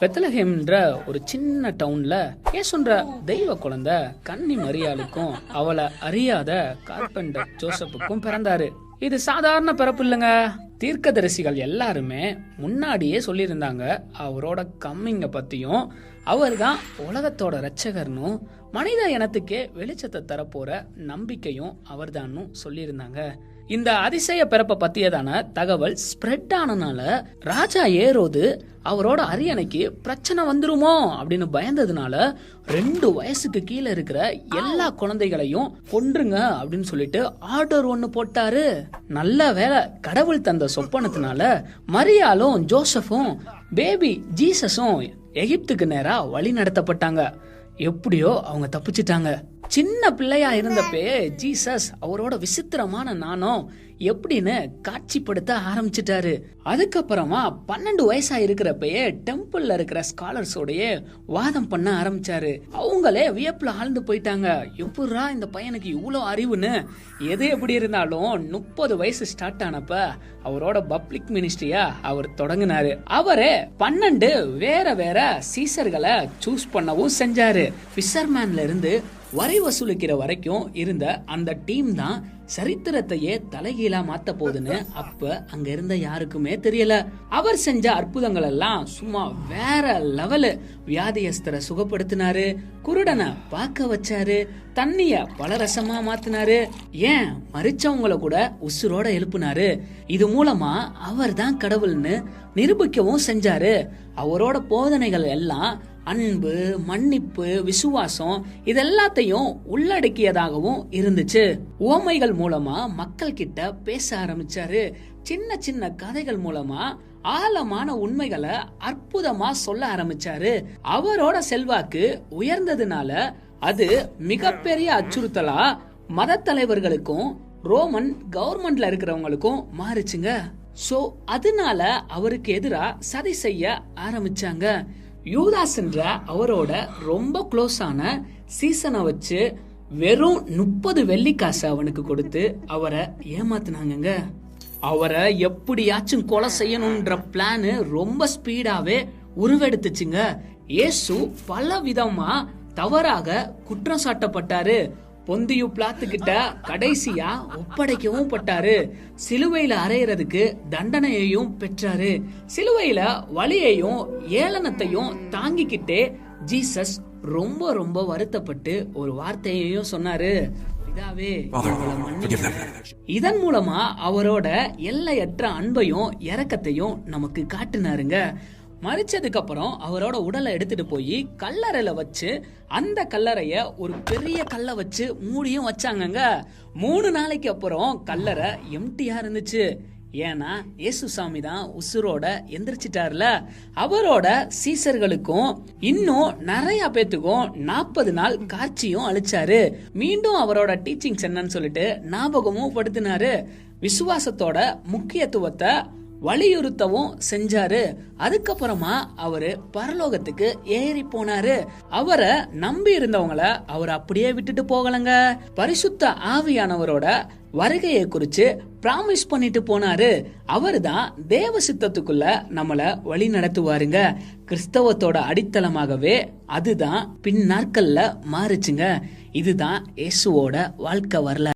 பெத்தலஹேம்ன்ற ஒரு சின்ன டவுன்ல ஏசுன்ற தெய்வ குழந்தை கன்னி மரியாளுக்கும் அவளை அறியாத கார்பெண்டர் ஜோசப்புக்கும் பிறந்தாரு. இது சாதாரண பிறப்பு இல்லைங்க. தீர்க்கதரிசிகள் எல்லாருமே முன்னாடியே சொல்லியிருந்தாங்க அவரோட கம்மிங்க பத்தியும். அவர் தான் உலகத்தோட ரட்சகர்னும் மனித இனத்துக்கே வெளிச்சத்தை தரப்போற நம்பிக்கையும் அவர்தான்னு சொல்லியிருந்தாங்க. இந்த அதிசய பிறப்பை பத்தியதான தகவல் ஸ்ப்ரெட் ஆனனால ராஜா ஏரோது அவரோட அரியணைக்கு பிரச்சனை வந்துருமோ அப்படின்னு பயந்ததுனால ரெண்டு வயசுக்கு கீழே இருக்கிற எல்லா குழந்தைகளையும் கொன்றுங்க அப்படின்னு சொல்லிட்டு ஆர்டர் ஒன்னு போட்டாரு. நல்ல வேலை கடவுள் தந்த சொப்பனத்தினால மரியாலும் ஜோசஃபும் பேபி ஜீசஸும் எகிப்துக்கு நேரா வழி நடத்தப்பட்டாங்க. எப்படியோ அவங்க தப்பிச்சிட்டாங்க. சின்ன பிள்ளையா இருந்தப்பே ஜீசஸ் அவரோட விசித்திரமான நாணம். எப்படின்னு காட்சிப்படுத்த ஆரம்பிச்சிட்டாரு. அதுக்கப்புறமா பன்னெண்டு வயசா இருக்கிறப்பயே டெம்பிள்ல இருக்கிற ஸ்காலர்ஸோடய வாதம் பண்ண ஆரம்பிச்சாரு. அவங்களே வியப்புல ஆழ்ந்து போயிட்டாங்க. எப்படா இந்த பையனுக்கு இவ்வளோ அறிவுன்னு? எது எப்படி இருந்தாலும் முப்பது வயசு ஸ்டார்ட் ஆனப்ப அவரோட பப்ளிக் மினிஸ்ட்ரியா அவர் தொடங்கினாரு. அவரே பன்னெண்டு வேற வேற சீசர்களை சூஸ் பண்ணவும் செஞ்சாரு. ஃபிஷர்மேன்ல இருந்து வரை வசூலிக்கிற வரைக்கும் இருந்த அந்த டீம் தான் சரித்திரத்தையே தலைகீழா மாத்த போகுதுன்னு அப்ப அங்க இருந்த யாருக்குமே தெரியல. அவர் செஞ்ச அற்புதங்கள் எல்லாம் சும்மா வேற லெவலு வியாதியஸ்தரை சுகப்படுத்தினாரு குருடனை பார்க்க வச்சாரு தண்ணிய பலரசமா மாத்தினாரு ஏன் மறிச்சவங்கள கூட உசுரோட எழுப்புனாரு. இது மூலமா அவர் தான் கடவுள்னு நிரூபிக்கவும் செஞ்சாரு. அவரோட போதனைகள் எல்லாம் அன்பு மன்னிப்பு விசுவாசம் இதெல்லாத்தையும் உள்ளடக்கியதாகவும் இருந்துச்சு. ஓமைகள் மூலமா மக்கள் கிட்ட பேச ஆரம்பிச்சாரு. சின்ன சின்ன கதைகள் மூலமா ஆழமான உண்மைகளை அற்புதமா சொல்ல ஆரம்பிச்சாரு. அவரோட செல்வாக்கு உயர்ந்ததுனால அது மிகப்பெரிய அச்சுறுத்தலா மத தலைவர்களுக்கும் ரோமன் கவர்மெண்ட்ல இருக்கிறவங்களுக்கும் மாறுச்சுங்க. சோ அதனால அவருக்கு எதிரா சதி செய்ய ஆரம்பிச்சாங்க. யூதாஸ்ன்ற அவரோட ரொம்ப க்ளோஸான சீசனை வச்சு வெறும் முப்பது வெள்ளிக்காசு அவனுக்கு கொடுத்து அவரை ஏமாத்துனாங்கங்க. அவரை எப்படியாச்சும் கொலை செய்யணும்ன்ற பிளானு ரொம்ப ஸ்பீடாவே உருவெடுத்துச்சுங்க. இயேசு பல விதமா தவறாக குற்றம் சாட்டப்பட்டாரு. பொந்தியு பிளாத்துக்கிட்ட கடைசியா ஒப்படைக்கவும் பட்டாரு. சிலுவையில அறையறதுக்கு தண்டனையையும் பெற்றாரு. சிலுவையில வலியையும் ஏளனத்தையும் தாங்கிக்கிட்டே ஜீசஸ் ரொம்ப ரொம்ப வருத்தப்பட்டு ஒரு வார்த்தையையும் சொன்னாரு. பிதாவே இவங்களை மன்னிங்க." இதன் மூலமா அவரோட எல்லையற்ற அன்பையும் இரக்கத்தையும் நமக்கு காட்டினாருங்க. மறிச்சதுக்கு அப்புறம் அவரோட உடலை எடுத்துட்டு போய் கல்லறையில வச்சு அந்த கல்லறைய ஒரு பெரிய கல்லை வச்சு மூடியும் வச்சாங்கங்க. மூணு நாளைக்கு அப்புறம் கல்லறை எம்டியா இருந்துச்சு. ஏன்னா இயேசுசாமி தான் உசுரோட எந்திரிச்சிட்டார்ல. அவரோட சீசர்களுக்கும் இன்னும் நிறைய பேத்துக்கும் நாற்பது நாள் காட்சியும் அழிச்சாரு மீண்டும் அவரோட டீச்சிங்ஸ் என்னன்னு சொல்லிட்டு ஞாபகமும் படுத்தினாரு. விசுவாசத்தோட முக்கியத்துவத்தை வலியுறுத்தவும் செஞ்சாரு. அதுக்கப்புறமா அவரு பரலோகத்துக்கு ஏறி போனாரு. அவரை நம்பி இருந்தவங்கள அவர் அப்படியே விட்டுட்டு போகலங்க. பரிசுத்த ஆவியானவரோட வருகையை குறிச்சு பிராமிஸ் பண்ணிட்டு போனாரு. அவர் தான் தேவ சித்தத்துக்குள்ள நம்மள வழி நடத்துவாருங்க. கிறிஸ்தவத்தோட அடித்தளமாகவே அதுதான் பின் நாட்கள்ல மாறுச்சுங்க. இதுதான் இயேசுவோட வாழ்க்கை வரல